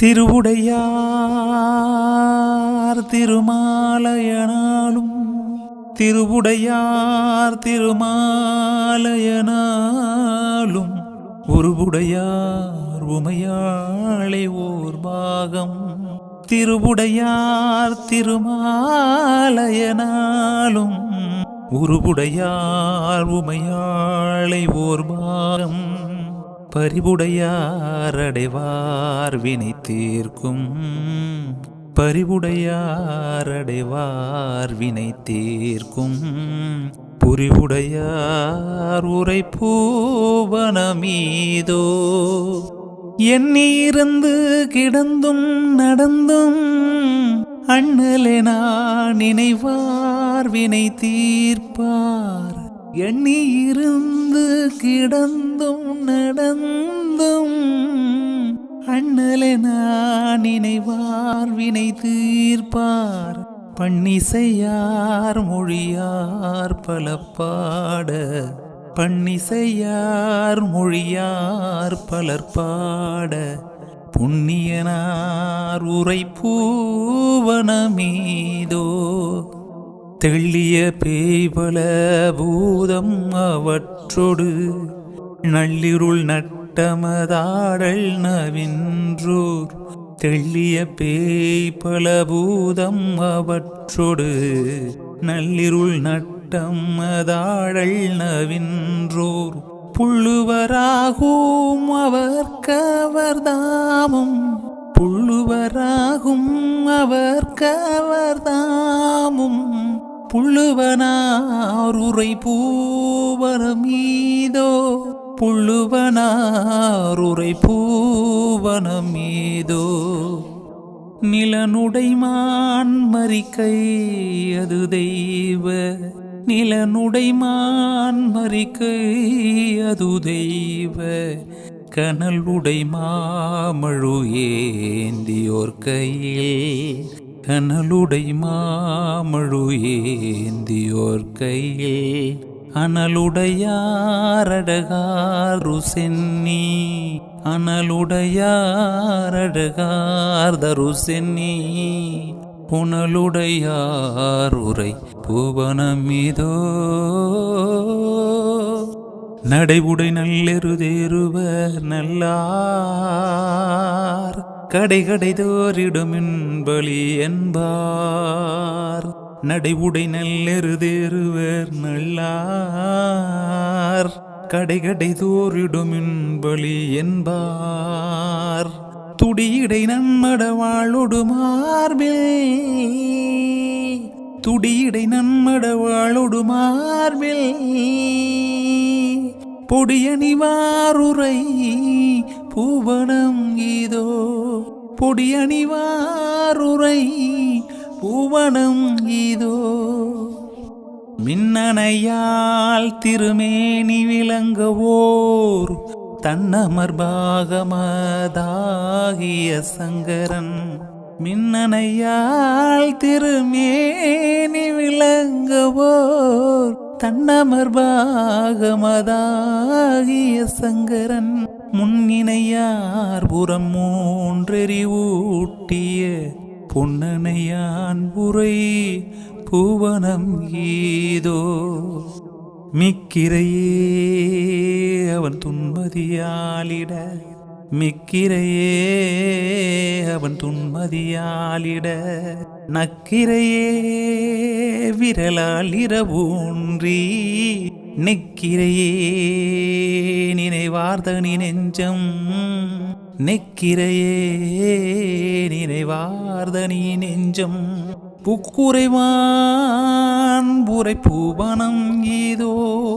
திருவுடையார் திருமாலயனாலும் திருவுடையார் திருமாலயனாலும் உருவுடையார் உமையாளை ஓர் பாகம். திருவுடையார் திருமாலயனாலும் உருவுடையார் உமையாளை ஓர் பாகம். பரிவுடையாரடைவார் வினை தீர்க்கும். பரிவுடையாரடைவார் வினை தீர்க்கும். புரிவுடையார் உரை பூவனமீதோ எண்ணியிருந்து கிடந்தும் நடந்தும் அண்ணலெனா நினைவார் வினை தீர்ப்பார். எண்ணி இருந்து கிடந்தும் நடந்தும் அண்ணலெனா நினைவார் வினை தீர்ப்பார். பன்னிசையார் மொழியார் பல பாட பன்னிசையார் மொழியார் பலர் பாட புண்ணியனார் உரை பூவனமீதோ தெள்ளிய பேய்பல பூதம் அவற்றொடு நள்ளிருள் நட்டமதாடல் நவின்றோர். தெள்ளிய பேய்பல பூதம் அவற்றொடு நள்ளிருள் நட்டமதாடல் நவின்றோர். புள்ளுவராகும் அவர் கவர்தாமும் புள்ளுவராகும் அவர்கவர்தாமும். புள்ளுவனாருரை பூவனமீதோ புள்ளுவனாருரை பூவனமீதோ நிலனுடைமான் மறிக்கை அது தெய்வ. நிலனுடைமான் மறிக்கை அது தெய்வ. கனல் உடை மாமழு ஏந்தியோர் கையில் கனலுடை மாமழு ஏந்தியோர் கையில் அனலுடையாரடகாரு சென்னி அனலுடையாரடகார்தரு சென்னி புனலுடையார் உரை புவனமிதோ. நடைவுடை நல்லெருதேருவர் நல்லார் கடை கடை தோறிடுமின் பலி என்பார். நடைவுடை நல்லெருதேறுவர் நல்லார். கடை கடை தோறிடுமின் பலி என்பார். துடியடை நன்மட வாழொடு மார்பில் துடியடை நன்மட வாழொடு மார்பில் பொடியணிவாருரை பூவனம் இதோ பொடியணிவாருரை பூவனம் இதோ. மின்னணையால் திருமேனி விளங்கவோர் தன்னமர்பாகமதாகிய சங்கரன். மின்னணையால் திருமேனி விளங்கவோ தன்னமர்பாகமதாகிய சங்கரன் முன்னினையார் புறம் மூன்றெறிவூட்டிய பொன்னனையான் புரை பூவனம் ஈதோ. மிக்கிரையே அவன் துன்மதியாலிட மிக்கிரையே அவன் துன்மதியாலிட. நக்கிரையே விரலால் இரவூன்றி நெக்கிரையே நினைவார்தனி நெஞ்சம் நெக்கிரையே நினைவார்தனி நெஞ்சம். புக்குறைவான் புரை பூவனம் ஏதோ